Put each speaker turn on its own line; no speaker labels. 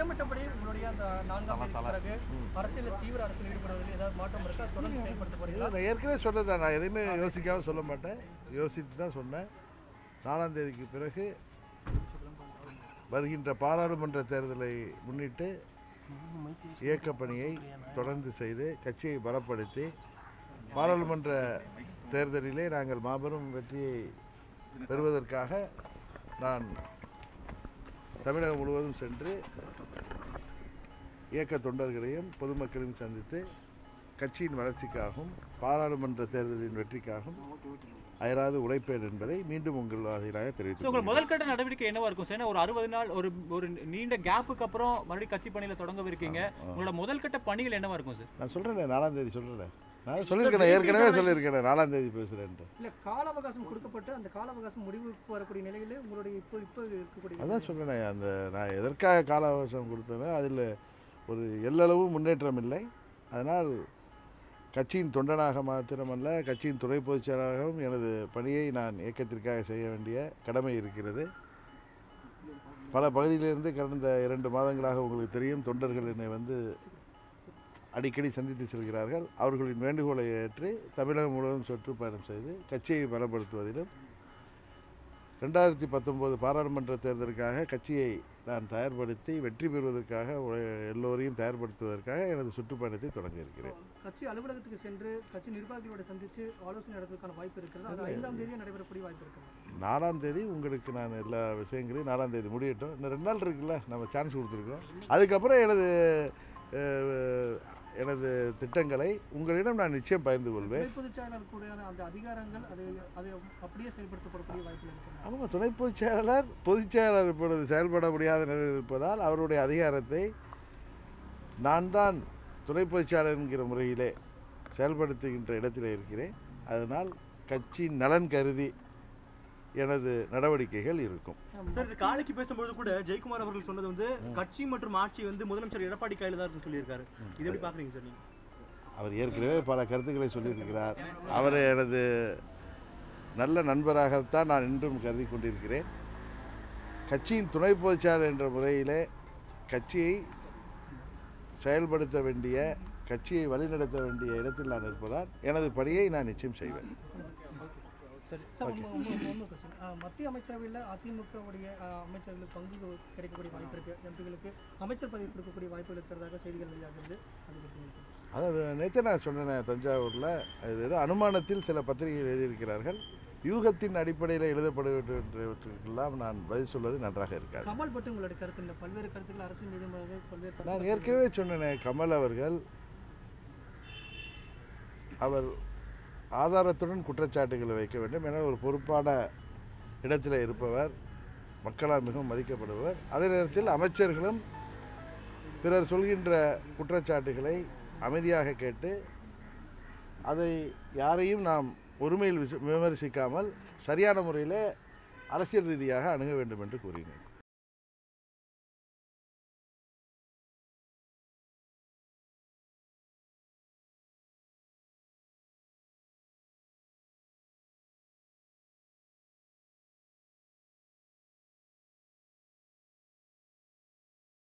திட்டமிட்டபடி உங்களுடைய அந்த நான்காம் தேதிக்கு பிறகு அரசியல் தீவிர அரசியல் ஈடுபடுவதில் ஏதாவது மாற்றம் இருக்கா? தொடர்ந்து செயல்படுத்த போறீங்களா?
நான் ஏற்கனவே சொன்னதான் நான் எதையுமே யோசிக்காம சொல்ல மாட்டேன். யோசித்து தான் சொன்னேன். நாலாம் தேதிக்கு பிறகு வருகின்ற பாராளுமன்ற தேர்தலை முன்னிட்டு இயக்கப் பணியை தொடர்ந்து செய்து கட்சியை பலப்படுத்தி பாராளுமன்ற தேர்தலிலே நாங்கள் மாபெரும் வெற்றியை பெறுவதற்காக நான் தமிழகம் முழுவதும் சென்று இயக்க தொண்டர்களையும் பொதுமக்களையும் சந்தித்து கட்சியின் வளர்ச்சிக்காகவும் பாராளுமன்ற தேர்தலின் வெற்றிக்காகவும் அயராது உழைப்பேன் என்பதை மீண்டும் உங்கள்
உங்கள்
தெரிவித்துக்
முதல் கட்ட நடவடிக்கை என்னவா இருக்கும்? சார் ஒரு அறுபது நாள் ஒரு ஒரு நீண்ட கேப்புக்கு அப்புறம் மறுபடியும் கட்சி பணியில தொடங்கவிருக்கீங்க உங்களோட முதல் கட்ட பணிகள் என்னவா இருக்கும் சார்
நான் சொல்கிறேன் நாலாம் தேதி சொல்கிறேன் நான் சொல்லியிருக்கேன் ஏற்கனவே சொல்லியிருக்கேன் நாலாம் தேதி பேசுகிறேன்ட்டு
இல்ல கால அவகாசம் கொடுக்கப்பட்டு அந்த கால அவகாசம் முடிவுக்கு வரக்கூடிய நிலையில உங்களுடைய இப்போ இப்போ இருக்கக்கூடிய
அதான் சொல்கிறேன் அந்த நான் எதற்காக கால அவகாசம் கொடுத்தேனோ அதில் ஒரு எல்லளவு முன்னேற்றம் இல்லை. அதனால் கட்சியின் தொண்டனாக மாத்திரமல்ல கட்சியின் துணை பொதுச் செயலாளராகவும் எனது பணியை நான் இயக்கத்திற்காக செய்ய வேண்டிய கடமை இருக்கிறது. பல பகுதியிலிருந்து கடந்த இரண்டு மாதங்களாக உங்களுக்கு தெரியும் தொண்டர்கள் என்னை வந்து அடிக்கடி சந்தித்து செல்கிறார்கள். அவர்களின் வேண்டுகோளை ஏற்று தமிழகம் முழுவதும் சுற்றுப்பயணம் செய்து கட்சியை பலப்படுத்துவதிலும் ரெண்டாயிரத்தி பத்தொம்போது பாராளுமன்ற தேர்தலுக்காக கட்சியை நான் தயார்படுத்தி வெற்றி பெறுவதற்காக எல்லோரையும் தயார்படுத்துவதற்காக எனது சுற்றுப்பயணத்தை தொடங்க இருக்கிறேன்
கட்சி அலுவலகத்துக்கு சென்று கட்சி நிர்வாகிகளோட சந்திச்சு ஆலோசனை நடத்துவதற்கான வாய்ப்பு இருக்கிறது. ஐந்தாம் தேதியே நடைபெறக்கூடிய வாய்ப்பு இருக்கிறது
நாலாம் தேதி உங்களுக்கு நான் எல்லா விஷயங்களையும் நாலாம் தேதி முடியட்டும். இன்னும் ரெண்டு நாள் இருக்குல்ல நம்ம சான்ஸ் கொடுத்துருக்கோம். அதுக்கப்புறம் எனது எனது திட்டங்களை உங்களிடம் நான் நிச்சயம் பகிர்ந்து கொள்வேன். ஆமாம் துணை பொதுச் செயலாளர் பொதுச் செயலாளர் இப்பொழுது செயல்பட முடியாத நிலையில் இருப்பதால் அவருடைய அதிகாரத்தை நான் தான் துணை பொதுச் செயலாளர் என்கிற முறையிலே செயல்படுத்துகின்ற இடத்திலே இருக்கிறேன். அதனால் கட்சியின் நலன் கருதி எனது நடவடிக்கைகள் இருக்கும்.
சார் காலைக்கு பேசும்போது கூட ஜெயக்குமார் அவர்கள் சொன்னது வந்து கட்சி மற்றும் ஆட்சி வந்து முதலமைச்சர் எடப்பாடி கையில தான் இருக்குன்னு சொல்லியிருக்காரு. இது எப்படி பாக்குறீங்க சார் நீங்க?
அவர் ஏற்கனவே பல கருத்துக்களை சொல்லியிருக்கிறார். அவர் எனது நல்ல நண்பராகத்தான் நான் இன்றும் கருதி கொண்டிருக்கிறேன். கட்சியின் துணை பொதுச்சாளர் என்ற முறையிலே கட்சியை செயல்படுத்த வேண்டிய கட்சியை வழிநடத்த வேண்டிய இடத்தில் நான் இருப்பதால் எனது பணியை நான் நிச்சயம் செய்வேன்.
சார் ஒன்று ஒன்று கொஸ்டின் மத்திய அமைச்சரவையில் அதிமுகவுடைய அமைச்சர்களுக்கு பங்கு கிடைக்கக்கூடிய வாய்ப்பு இருக்கு. எம்பிகளுக்கு அமைச்சர் பதவி கொடுக்கக்கூடிய வாய்ப்பு இருக்கிறதாக செய்திகள் வெளியாகிறது அது பற்றி உங்களுக்கு
அதாவது நேற்று நான் சொன்னேன் தஞ்சாவூரில் அது ஏதோ அனுமானத்தில் சில பத்திரிகைகள் எழுதியிருக்கிறார்கள். யூகத்தின் அடிப்படையில் எழுதப்படுவற்றவற்றுக்கெல்லாம் நான் பதில் சொல்வது நன்றாக இருக்காது.
கமல் பற்றி உங்களுடைய கருத்து இல்லை பல்வேறு கருத்துக்கள் அரசியல் நீதிமன்ற பல்வேறு
நான் ஏற்கனவே சொன்னேனே கமல் அவர்கள் அவர் ஆதாரத்துடன் குற்றச்சாட்டுகளை வைக்க வேண்டும் என ஒரு பொறுப்பான இடத்தில் இருப்பவர். மக்களால் மிகவும் மதிக்கப்படுவர் அதே நேரத்தில் அமைச்சர்களும் பிறர் சொல்கின்ற குற்றச்சாட்டுகளை அமைதியாக கேட்டு அதை யாரையும் நாம் ஒருமையில் விமர்சிக்காமல் சரியான முறையில் அரசியல் ரீதியாக அணுக வேண்டும் என்று கூறினேன்.